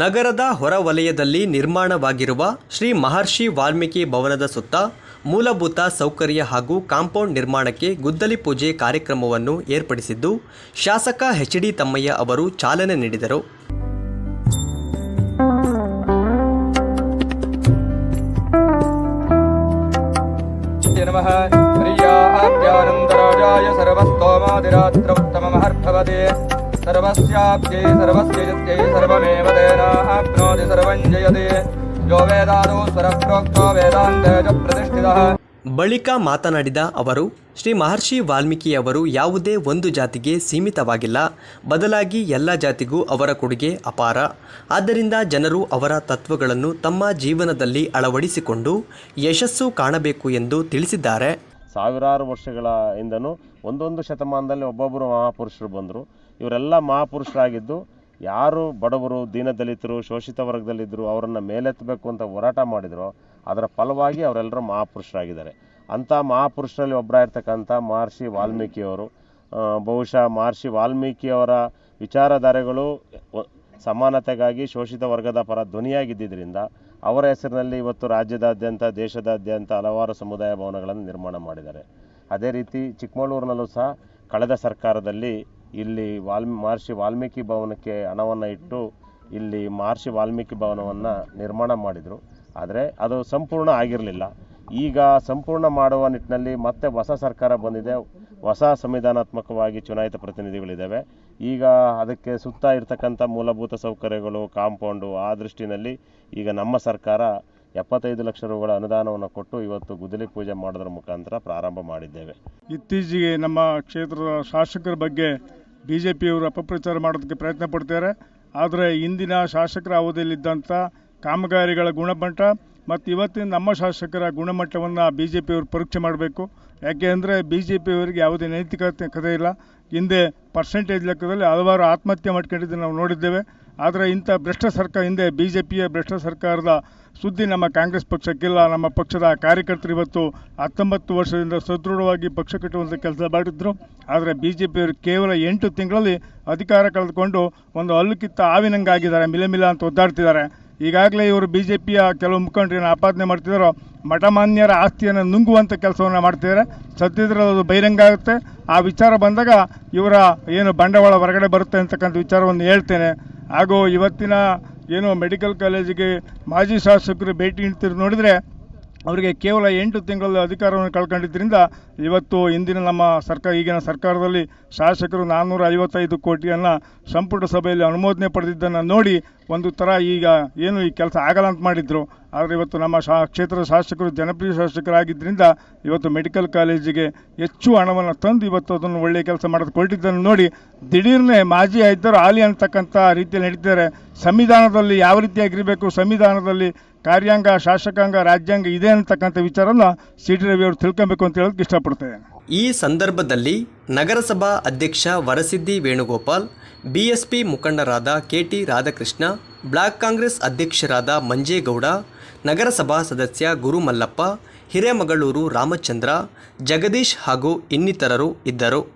ನಗರದ ಹೊರವಲಯದಲ್ಲಿ ನಿರ್ಮಾಣವಾಗಿರುವ ಶ್ರೀ ಮಹರ್ಷಿ ವಾಲ್ಮೀಕಿ ಭವನದ ಸುತ್ತ ಮೂಲಭೂತ ಸೌಕರ್ಯ ಹಾಗೂ ಕಾಂಪೌಂಡ್ ನಿರ್ಮಾಣಕ್ಕೆ ಗುದ್ದಲಿ ಪೂಜೆ ಕಾರ್ಯಕ್ರಮವನ್ನು ಏರ್ಪಡಿಸಿದ್ದು, ಶಾಸಕ ಎಚ್ ಡಿ ತಮ್ಮಯ್ಯ ಅವರು ಚಾಲನೆ ನೀಡಿದರು. सर्वस्याब्जे सर्वस्य यत्यै सर्वमेव तेनाप्नोति सर्वं जयते यो वेदादौ स्वरः प्रोक्तो वेदान्ते च प्रतिष्ठितः ಬಳಿಕ ಮಾತನಾಡಿದ ಅವರು ಶ್ರೀ ಮಹರ್ಷಿ ವಾಲ್ಮೀಕಿಯವರು ಯಾವುದೇ ಒಂದು ಜಾತಿಗೆ ಸೀಮಿತವಾಗಿಲ್ಲ ಬದಲಾಗಿ ಎಲ್ಲ ಜಾತಿಗೂ ಅವರ ಕೊಡುಗೆ ಅಪಾರ ಆದ್ದರಿಂದ ಜನರು ಅವರ ತತ್ವಗಳನ್ನು ತಮ್ಮ ಜೀವನದಲ್ಲಿ ಅಳವಡಿಸಿಕೊಂಡು ಯಶಸ್ಸು ಕಾಣಬೇಕು ಎಂದು ತಿಳಿಸಿದ್ದಾರೆ ಸಾವಿರಾರು ವರ್ಷಗಳ ಹಿಂದನೂ ಒಂದೊಂದು ಶತಮಾನದಲ್ಲಿ ಒಬ್ಬೊಬ್ಬರು ಮಹಾಪುರುಷರು ಬಂದರು ಇವರೆಲ್ಲ ಮಹಾಪುರುಷರಾಗಿದ್ದು ಯಾರು ಬಡವರು ದೀನದಲಿತರು ಶೋಷಿತ ವರ್ಗದಲ್ಲಿದ್ದರು ಅವರನ್ನು ಮೇಲೆತ್ತಬೇಕು ಅಂತ ಹೋರಾಟ ಮಾಡಿದ್ರು. ಅದರ ಫಲವಾಗಿ ಅವರೆಲ್ಲರೂ ಮಹಾಪುರುಷರಾಗಿದ್ದಾರೆ. ಅಂಥ ಮಹಾಪುರುಷರಲ್ಲಿ ಒಬ್ಬರಾಗಿರ್ತಕ್ಕಂಥ ಮಹರ್ಷಿ ವಾಲ್ಮೀಕಿಯವರು ಬಹುಶಃ ಮಹರ್ಷಿ ವಾಲ್ಮೀಕಿಯವರ ವಿಚಾರಧಾರೆಗಳು ಸಮಾನತೆಗಾಗಿ ಶೋಷಿತ ವರ್ಗದ ಪರ ಧ್ವನಿಯಾಗಿದ್ದರಿಂದ ಅವರ ಹೆಸರಿನಲ್ಲಿ ಇವತ್ತು ರಾಜ್ಯದಾದ್ಯಂತ, ದೇಶದಾದ್ಯಂತ ಹಲವಾರು ಸಮುದಾಯ ಭವನಗಳನ್ನು ನಿರ್ಮಾಣ ಮಾಡಿದ್ದಾರೆ. ಅದೇ ರೀತಿ ಚಿಕ್ಕಮಗಳೂರಿನಲ್ಲೂ ಸಹ ಕಳೆದ ಸರ್ಕಾರದಲ್ಲಿ ಇಲ್ಲಿ ವಾಲ್, ಮಹರ್ಷಿ ವಾಲ್ಮೀಕಿ ಭವನಕ್ಕೆ ಹಣವನ್ನು ಇಟ್ಟು ಇಲ್ಲಿ ಮಹರ್ಷಿ ವಾಲ್ಮೀಕಿ ಭವನವನ್ನು ನಿರ್ಮಾಣ ಮಾಡಿದರು. ಆದರೆ ಅದು ಸಂಪೂರ್ಣ ಆಗಿರಲಿಲ್ಲ. ಈಗ ಸಂಪೂರ್ಣ ಮಾಡುವ ನಿಟ್ಟಿನಲ್ಲಿ ಮತ್ತೆ ಹೊಸ ಸರ್ಕಾರ ಬಂದಿದೆ. ಹೊಸ ಸಂವಿಧಾನಾತ್ಮಕವಾಗಿ ಚುನಾಯಿತ ಪ್ರತಿನಿಧಿಗಳಿದ್ದಾವೆ ಈಗ ಅದಕ್ಕೆ ಸುತ್ತ ಇರತಕ್ಕಂಥ ಮೂಲಭೂತ ಸೌಕರ್ಯಗಳು, ಕಾಂಪೌಂಡು ಆ ದೃಷ್ಟಿನಲ್ಲಿ ಈಗ ನಮ್ಮ ಸರ್ಕಾರ ಎಪ್ಪತ್ತೈದು ಲಕ್ಷ ರೂಗಳ ಅನುದಾನವನ್ನು ಕೊಟ್ಟು ಇವತ್ತು ಗುದ್ದಲಿ ಪೂಜೆ ಮಾಡೋದ್ರ ಮುಖಾಂತರ ಪ್ರಾರಂಭ ಮಾಡಿದ್ದೇವೆ. ಇತ್ತೀಚೆಗೆ ನಮ್ಮ ಕ್ಷೇತ್ರದ ಶಾಸಕರ ಬಗ್ಗೆ ಬಿ ಜೆ ಪಿಯವರು ಅಪಪ್ರಚಾರ ಮಾಡೋದಕ್ಕೆ ಪ್ರಯತ್ನ ಪಡ್ತಾರೆ ಆದರೆ ಇಂದಿನ ಶಾಸಕರ ಅವಧಿಯಲ್ಲಿದ್ದಂಥ ಕಾಮಗಾರಿಗಳ ಗುಣಮಟ್ಟ ಮತ್ತು ಇವತ್ತಿನ ನಮ್ಮ ಶಾಸಕರ ಗುಣಮಟ್ಟವನ್ನು ಬಿ ಜೆ ಪಿಯವರು ಪರೀಕ್ಷೆ ಮಾಡಬೇಕು. ಯಾಕೆ ಅಂದರೆ ಬಿ ಜೆ ಪಿಯವರಿಗೆ ಯಾವುದೇ ನೈತಿಕತೆ ಕಥೆ ಇಲ್ಲ. ಹಿಂದೆ ಪರ್ಸೆಂಟೇಜ್ ಲೆಕ್ಕದಲ್ಲಿ ಹಲವಾರು ಆತ್ಮಹತ್ಯೆ ಮಾಡ್ಕೊಂಡಿದ್ದು ನಾವು ನೋಡಿದ್ದೇವೆ. ಆದರೆ ಇಂಥ ಭ್ರಷ್ಟ ಸರ್ಕಾರ ಹಿಂದೆ ಬಿ ಜೆ ಪಿಯ ಭ್ರಷ್ಟ ಸರ್ಕಾರದ ಸುದ್ದಿ ನಮ್ಮ ಕಾಂಗ್ರೆಸ್ ಪಕ್ಷಕ್ಕಿಲ್ಲ. ನಮ್ಮ ಪಕ್ಷದ ಕಾರ್ಯಕರ್ತರು ಇವತ್ತು ಹತ್ತೊಂಬತ್ತು ವರ್ಷದಿಂದ ಸದೃಢವಾಗಿ ಪಕ್ಷ ಕಟ್ಟುವಂಥ ಕೆಲಸ ಮಾಡಿದ್ರು. ಆದರೆ ಬಿ ಜೆ ಪಿಯವರು ಕೇವಲ ಎಂಟು ತಿಂಗಳಲ್ಲಿ ಅಧಿಕಾರ ಕಳೆದುಕೊಂಡು ಒಂದು ಹಲ್ಲು ಕಿತ್ತ ಹಾವಿನಂಗೆ ಆಗಿದ್ದಾರೆ ಮಿಲ ಮಿಲ ಅಂತ ಒದ್ದಾಡ್ತಿದ್ದಾರೆ. ಈಗಾಗಲೇ ಇವರು ಬಿ ಜೆ ಪಿಯ ಕೆಲವು ಮುಖಂಡರು ಏನು ಆಪಾದನೆ ಮಾಡ್ತಿದ್ದಾರೋ ಮಠಮಾನ್ಯರ ಆಸ್ತಿಯನ್ನು ನುಂಗುವಂಥ ಕೆಲಸವನ್ನು ಮಾಡ್ತಿದ್ದಾರೆ ಸದ್ಯದಲ್ಲಿ ಅದು ಬಹಿರಂಗ ಆಗುತ್ತೆ. ಆ ವಿಚಾರ ಬಂದಾಗ ಇವರ ಏನು ಬಂಡವಾಳ ಹೊರಗಡೆ ಬರುತ್ತೆ ಅಂತಕ್ಕಂಥ ವಿಚಾರವನ್ನು ಹೇಳ್ತೇನೆ. ಹಾಗೂ ಇವತ್ತಿನ ಏನು ಮೆಡಿಕಲ್ ಕಾಲೇಜಿಗೆ ಮಾಜಿ ಶಾಸಕರು ಭೇಟಿ ನೀಡ್ತಿರೋ ನೋಡಿದರೆ, ಅವರಿಗೆ ಕೇವಲ ಎಂಟು ತಿಂಗಳಲ್ಲಿ ಅಧಿಕಾರವನ್ನು ಕಳ್ಕೊಂಡಿದ್ದರಿಂದ ಇವತ್ತು ಇಂದಿನ ನಮ್ಮ ಸರ್ಕಾರ ಈಗಿನ ಸರ್ಕಾರದಲ್ಲಿ ಶಾಸಕರು ನಾನ್ನೂರ ಐವತ್ತೈದು ಕೋಟಿಯನ್ನು ಸಂಪುಟ ಸಭೆಯಲ್ಲಿ ಅನುಮೋದನೆ ಪಡೆದಿದ್ದನ್ನು ನೋಡಿ ಒಂದು ಥರ ಈಗ ಏನು ಈ ಕೆಲಸ ಆಗಲ್ಲ ಅಂತ ಮಾಡಿದ್ರು. ಆದರೆ ಇವತ್ತು ನಮ್ಮ ಶಾ, ಕ್ಷೇತ್ರದ ಶಾಸಕರು, ಜನಪ್ರಿಯ ಶಾಸಕರಾಗಿದ್ದರಿಂದ ಇವತ್ತು ಮೆಡಿಕಲ್ ಕಾಲೇಜಿಗೆ ಹೆಚ್ಚು ಹಣವನ್ನು ತಂದು ಇವತ್ತು ಅದನ್ನು ಒಳ್ಳೆಯ ಕೆಲಸ ಮಾಡೋದು ಕೊಟ್ಟಿದ್ದನ್ನು ನೋಡಿ ದಿಢೀರ್ನೇ ಮಾಜಿ ಇದ್ದರು ಆಲಿ ಅಂತಕ್ಕಂಥ ರೀತಿಯಲ್ಲಿ ನಡೀತಾರೆ ಸಂವಿಧಾನದಲ್ಲಿ ಯಾವ ರೀತಿಯಾಗಿರಬೇಕು ಸಂವಿಧಾನದಲ್ಲಿ ಕಾರ್ಯಾಂಗ, ಶಾಸಕಾಂಗ, ರಾಜ್ಯಾಂಗ ಇದೆ ಅಂತಕ್ಕಂಥ ವಿಚಾರನ ಸಿ ಟಿ ರವಿ ಅವರು ತಿಳ್ಕೊಬೇಕು ಅಂತ ಹೇಳೋದಕ್ಕೆ ಇಷ್ಟಪಡ್ತೇನೆ. ಈ ಸಂದರ್ಭದಲ್ಲಿ ನಗರಸಭಾ ಅಧ್ಯಕ್ಷ ವರಸಿದ್ದಿ ವೇಣುಗೋಪಾಲ್ ಬಿಎಸ್ಪಿ ಮುಖಂಡರಾದ ಕೆಟಿ ರಾಧಾಕೃಷ್ಣ, ಬ್ಲಾಕ್ ಕಾಂಗ್ರೆಸ್ ಅಧ್ಯಕ್ಷರಾದ ಮಂಜೇಗೌಡ, ನಗರಸಭಾ ಸದಸ್ಯ ಗುರುಮಲ್ಲಪ್ಪ, ಹಿರೇಮಗಳೂರು ರಾಮಚಂದ್ರ, ಜಗದೀಶ್ ಹಾಗೂ ಇನ್ನಿತರರು ಇದ್ದರು.